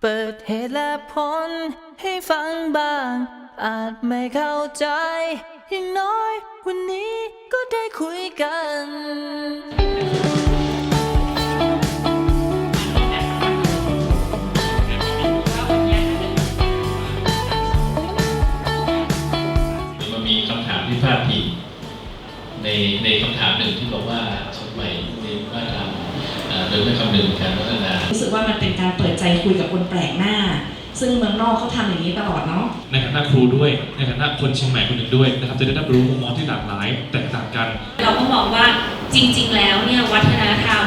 เปิดเหตุและผลให้ฟังบ้าง อาจไม่เข้าใจอย่างน้อย วันนี้ก็ได้คุยกัน ยไม่คำนึงถึงการพัฒนา รู้สึกว่ามันเป็นการเปิดใจคุยกับคนแปลกหน้า ซึ่งเมืองนอกเขาทำอย่างนี้ตลอดเนาะ ในฐานะครูด้วย ในฐานะคนเชียงใหม่คนหนึ่งด้วยนะครับ จะได้รับรู้มุมมองที่หลากหลายแตกต่างกัน เราก็มองว่าจริง ๆ แล้วเนี่ยวัฒนธรรม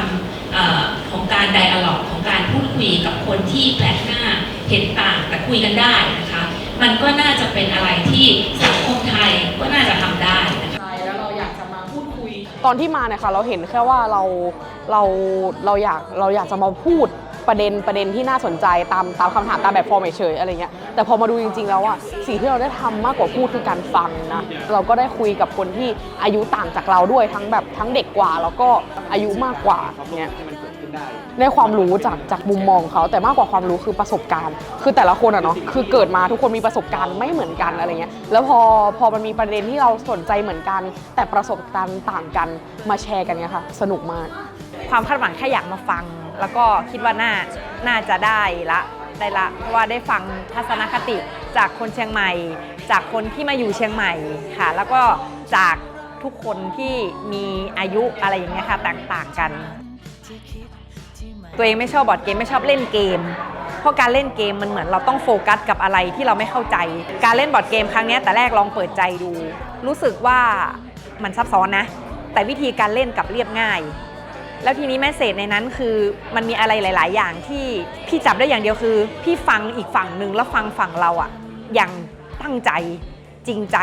เอ่อของการไดอะล็อกของการพูดคุยกับคนที่แปลกหน้าเห็นต่างแต่คุยกันได้นะคะ มันก็น่าจะเป็นอะไรที่สังคมไทยก็น่าจะทำได้นะคะ ใจแล้วเราอยากจะมาพูดคุย ตอนที่มาเนี่ยค่ะเราเห็นแค่ว่าเรา เราเราอยากเราอยากจะมาพูดประเด็นประเด็นที่น่าสนใจตามตามคำถามตามแบบฟอร์มเฉยๆอะไรเงี้ยแต่พอมาดูจริง ๆ แล้วอะสิ่งที่เราได้ทำมากกว่าพูดคือการฟังนะเราก็ได้คุยกับคนที่อายุต่างจากเราด้วยทั้งแบบทั้งเด็กกว่า แล้วก็อายุมากกว่าเนี่ยได้ความรู้จากจากมุมมองเขาแต่มากกว่าความรู้คือประสบการณ์ คือแต่ละคนอะเนาะคือเกิดมาทุกคนมีประสบการณ์ไม่เหมือนกันอะไรเงี้ยแล้วพอพอมันมีประเด็นที่เราสนใจเหมือนกัน แต่ประสบการณ์ต่างกันมาแชร์กันเนี่ยค่ะ สนุกมาก ความคาดหวังแค่อยากมาฟัง แล้วก็คิดว่าน่าน่าจะได้ละได้ละ เพราะว่าได้ฟังทัศนคติจากคนเชียงใหม่ จากคนที่มาอยู่เชียงใหม่ค่ะ แล้วก็จากทุกคนที่มีอายุอะไรอย่างเงี้ยค่ะแตกต่างกัน ตัวเองไม่ชอบบอร์ดเกมไม่ชอบเล่นเกม เพราะการเล่นเกมมันเหมือนเราต้องโฟกัสกับอะไรที่เราไม่เข้าใจ การเล่นบอร์ดเกมครั้งนี้แต่แรกลองเปิดใจดู รู้สึกว่ามันซับซ้อนนะ แต่วิธีการเล่นกับเรียบง่าย แล้วทีนี้แมสเซจในนั้นคือมันมีอะไรหลาย ๆ อย่างที่พี่จับได้อย่างเดียวคือ พี่ฟังอีกฝั่งหนึ่งแล้วฟังฝั่งเราอะอย่างตั้งใจจริงใจ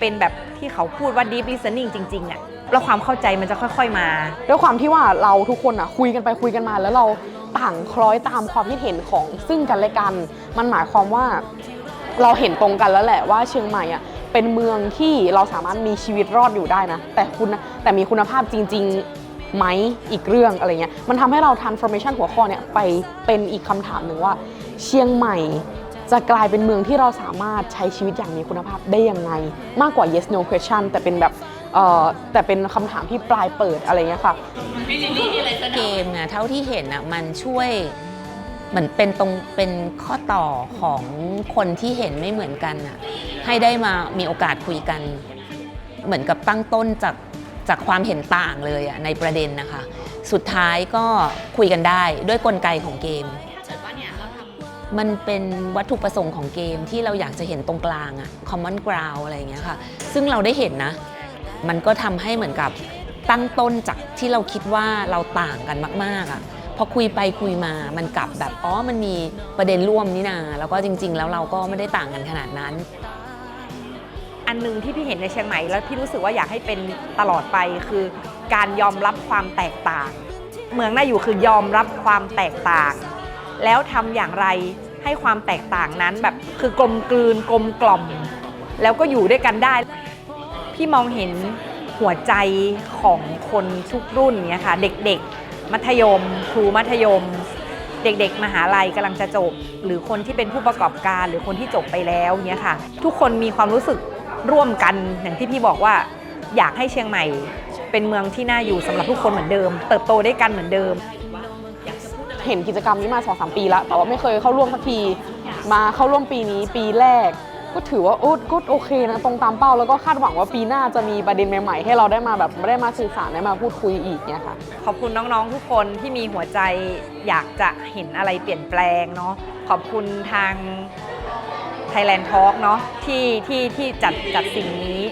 เป็นแบบที่เขาพูดว่า deep listening จริง ๆอะแล้วความเข้าใจมันจะค่อย ๆ มา ด้วยความที่ว่าเราทุกคนอะคุยกันไปคุยกันมา แล้วเราต่างคล้อยตามความคิดเห็นของซึ่งกันและกัน มันหมายความว่าเราเห็นตรงกันแล้วแหละว่าเชียงใหม่อะเป็นเมืองที่เราสามารถมีชีวิตรอดอยู่ได้นะ แต่คุณแต่มีคุณภาพจริง ๆ ไหมอีกเรื่องอะไรเงี้ยมันทำให้เรา transformation หัวข้อเนี่ยไปเป็นอีกคำถามหนึ่งว่า เชียงใหม่จะกลายเป็นเมืองที่เราสามารถใช้ชีวิตอย่างมีคุณภาพได้ยังไง มากกว่า yes no question แต่เป็นแบบเอ่อแต่เป็นคำถามที่ปลายเปิดอะไรเงี้ยค่ะเกมนี่ยเท่าที่เห็นอะมันช่วยเหมือนเป็นตรงเป็นข้อต่อของคนที่เห็นไม่เหมือนกันอะให้ได้มามีโอกาสคุยกัน เหมือนกับตั้งต้นจาก จากความเห็นต่างเลยอะในประเด็นนะคะ สุดท้ายก็คุยกันได้ด้วยกลไกของเกม มันเป็นวัตถุประสงค์ของเกมที่เราอยากจะเห็นตรงกลางอะ common ground อะไรอย่างเงี้ยค่ะ ซึ่งเราได้เห็นนะ มันก็ทำให้เหมือนกับตั้งต้นจากที่เราคิดว่าเราต่างกันมาก ๆอะพอคุยไปคุยมา มันกลับแบบ อ๋อ มันมีประเด็นร่วมนี่นา แล้วก็จริง ๆ แล้วเราก็ไม่ได้ต่างกันขนาดนั้น อันหนึงที่พี่เห็นในเชียงใหม่แล้วพี่รู้สึกว่าอยากให้เป็นตลอดไปคือการยอมรับความแตกต่าง เมืองน่าอยู่คือยอมรับความแตกต่าง แล้วทำอย่างไรให้ความแตกต่างนั้นแบบคือกลมกลืนกลมกล่อม แล้วก็อยู่ด้วยกันได้ พี่มองเห็นหัวใจของคนทุกรุ่นเนี่ยค่ะ เด็กๆ มัธยม ครูมัธยม เด็กๆ มหาลัยกำลังจะจบ หรือคนที่เป็นผู้ประกอบการ หรือคนที่จบไปแล้วเนี่ยค่ะ ทุกคนมีความรู้สึก ร่วมกันอย่างที่พี่บอกว่าอยากให้เชียงใหม่ เป็นเมืองที่น่าอยู่สำหรับทุกคนเหมือนเดิม เติบโตด้วยกันเหมือนเดิม เห็นกิจกรรมนี้มา2อสปีแล้ว แต่ว่าไม่เคยเข้าร่วมสักที มาเข้าร่วมปีนี้ปีแรก ก็ถือว่าโอ้ก็โอเคนะตรงตามเป้าแล้วก็คาดหวังว่าปีหน้าจะมีประเด็นใหม่ๆ ให้เราได้มาแบบได้มาสื่อสารได้มาพูดคุยอีกเนี่ยค่ะขอบคุณน้องๆทุกคนที่มีหัวใจอยากจะเห็นอะไรเปลี่ยนแปลงเนาะขอบคุณทาง Thailand Talk เนาะที่ที่ที่จัดจัดสิ่งนี้